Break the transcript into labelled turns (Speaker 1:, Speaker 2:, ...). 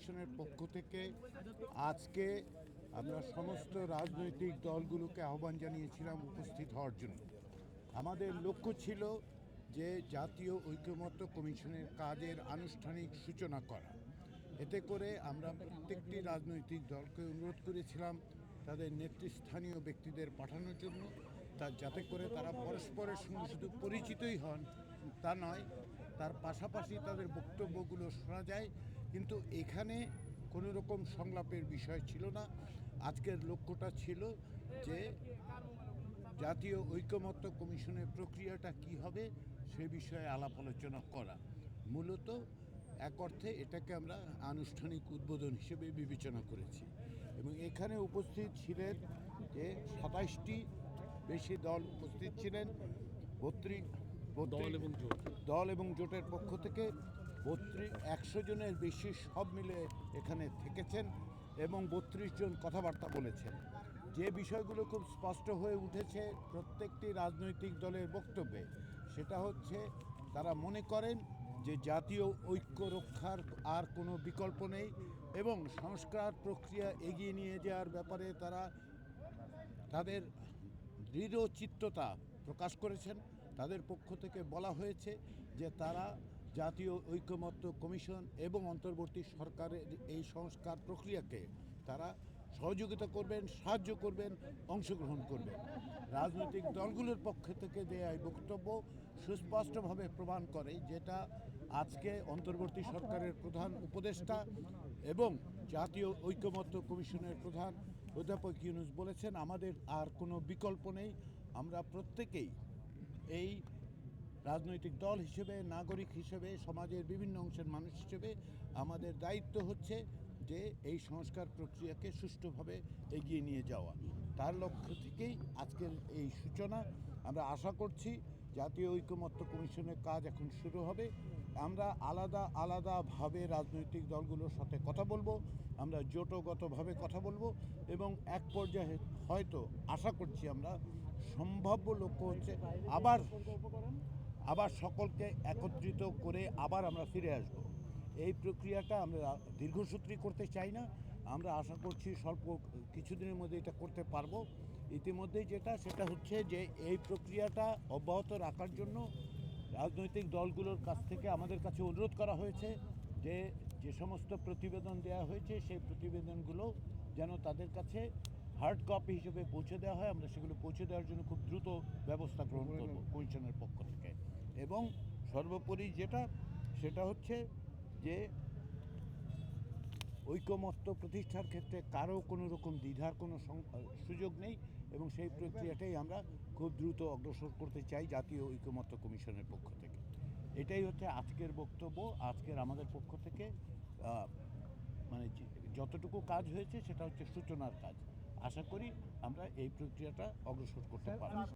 Speaker 1: কমিশনের পক্ষ থেকে আজকে আমরা সমস্ত রাজনৈতিক দলগুলোকে আহ্বান জানিয়েছিলাম উপস্থিত হওয়ার জন্য। আমাদের লক্ষ্য ছিল যে জাতীয় ঐক্যমত্য কমিশনের কাজের আনুষ্ঠানিক সূচনা করা। এতে করে আমরা প্রত্যেকটি রাজনৈতিক দলকে অনুরোধ করেছিলাম তাদের নেতৃস্থানীয় ব্যক্তিদের পাঠানোর জন্য। তা যাতে করে তারা পরস্পরের সঙ্গে শুধু পরিচিতই হন, তা নয়, তার পাশাপাশি তাদের বক্তব্যগুলো শোনা যায়। কিন্তু এখানে কোনো রকম সংলাপের বিষয় ছিল না। আজকের লক্ষ্যটা ছিল যে জাতীয় ঐকমত্য কমিশনের প্রক্রিয়াটা কি হবে সে বিষয়ে আলাপ আলোচনা করা। মূলত এক অর্থে এটাকে আমরা আনুষ্ঠানিক উদ্বোধন হিসেবে বিবেচনা করেছি এবং এখানে উপস্থিত ছিলেন যে সাতাইশটি বেশি দল উপস্থিত ছিলেন, বত্রিশ
Speaker 2: দল এবং জোট।
Speaker 1: দল এবং জোটের পক্ষ থেকে বত্রিশ একশো জনের বেশি সব মিলে এখানে থেকেছেন এবং বত্রিশ জন কথাবার্তা বলেছেন। যে বিষয়গুলো খুব স্পষ্ট হয়ে উঠেছে প্রত্যেকটি রাজনৈতিক দলের বক্তব্যে সেটা হচ্ছে তারা মনে করেন যে জাতীয় ঐক্য রক্ষার আর কোনো বিকল্প নেই এবং সংস্কার প্রক্রিয়া এগিয়ে নিয়ে যাওয়ার ব্যাপারে তারা তাদের দৃঢ় চিত্ততা প্রকাশ করেছেন। তাদের পক্ষ থেকে বলা হয়েছে যে তারা জাতীয় ঐক্যমত্য কমিশন এবং অন্তর্বর্তী সরকারের এই সংস্কার প্রক্রিয়াকে তারা সহযোগিতা করবেন, সাহায্য করবেন, অংশগ্রহণ করবেন। রাজনৈতিক দলগুলোর পক্ষ থেকে দেয়া এই বক্তব্য সুস্পষ্টভাবে প্রমাণ করে যেটা আজকে অন্তর্বর্তী সরকারের প্রধান উপদেষ্টা এবং জাতীয় ঐক্যমত্য কমিশনের প্রধান অধ্যাপক ইউনুস বলেছেন, আমাদের আর কোনো বিকল্প নেই। আমরা প্রত্যেকেই এই রাজনৈতিক দল হিসেবে, নাগরিক হিসেবে, সমাজের বিভিন্ন অংশের মানুষ হিসেবে আমাদের দায়িত্ব হচ্ছে যে এই সংস্কার প্রক্রিয়াকে সুষ্ঠুভাবে এগিয়ে নিয়ে যাওয়া। তার লক্ষ্য থেকেই আজকের এই সূচনা। আমরা আশা করছি জাতীয় ঐক্যমত্য কমিশনের কাজ এখন শুরু হবে। আমরা আলাদা আলাদাভাবে রাজনৈতিক দলগুলোর সাথে কথা বলব, আমরা জোটগতভাবে কথা বলব এবং এক পর্যায়ে হয়তো আশা করছি আমরা সম্ভাব্য লক্ষ্য হচ্ছে আবার আবার সকলকে একত্রিত করে আবার আমরা ফিরে আসব। এই প্রক্রিয়াটা আমরা দীর্ঘসূত্রী করতে চাই না। আমরা আশা করছি স্বল্প কিছুদিনের মধ্যে এটা করতে পারব। ইতিমধ্যেই যেটা, সেটা হচ্ছে যে এই প্রক্রিয়াটা অব্যাহত রাখার জন্য রাজনৈতিক দলগুলোর কাছ থেকে আমাদের কাছে অনুরোধ করা হয়েছে যে যে সমস্ত প্রতিবেদন দেওয়া হয়েছে সেই প্রতিবেদনগুলো যেন তাদের কাছে হার্ড কপি হিসেবে পৌঁছে দেওয়া হয়। আমরা সেগুলো পৌঁছে দেওয়ার জন্য খুব দ্রুত ব্যবস্থা গ্রহণ করব কমিশনের পক্ষ থেকে। এবং সর্বোপরি যেটা সেটা হচ্ছে যে ঐকমত্য প্রতিষ্ঠার ক্ষেত্রে কারও কোনো রকম দ্বিধার কোনো সুযোগ নেই এবং সেই প্রক্রিয়াটাই আমরা খুব দ্রুত অগ্রসর করতে চাই জাতীয় ঐকমত্য কমিশনের পক্ষ থেকে। এটাই হচ্ছে আজকের বক্তব্য আজকের আমাদের পক্ষ থেকে মানে যতটুকু কাজ হয়েছে সেটা হচ্ছে সূচনার কাজ। আশা করি আমরা এই প্রক্রিয়াটা অগ্রসর করতে পারব।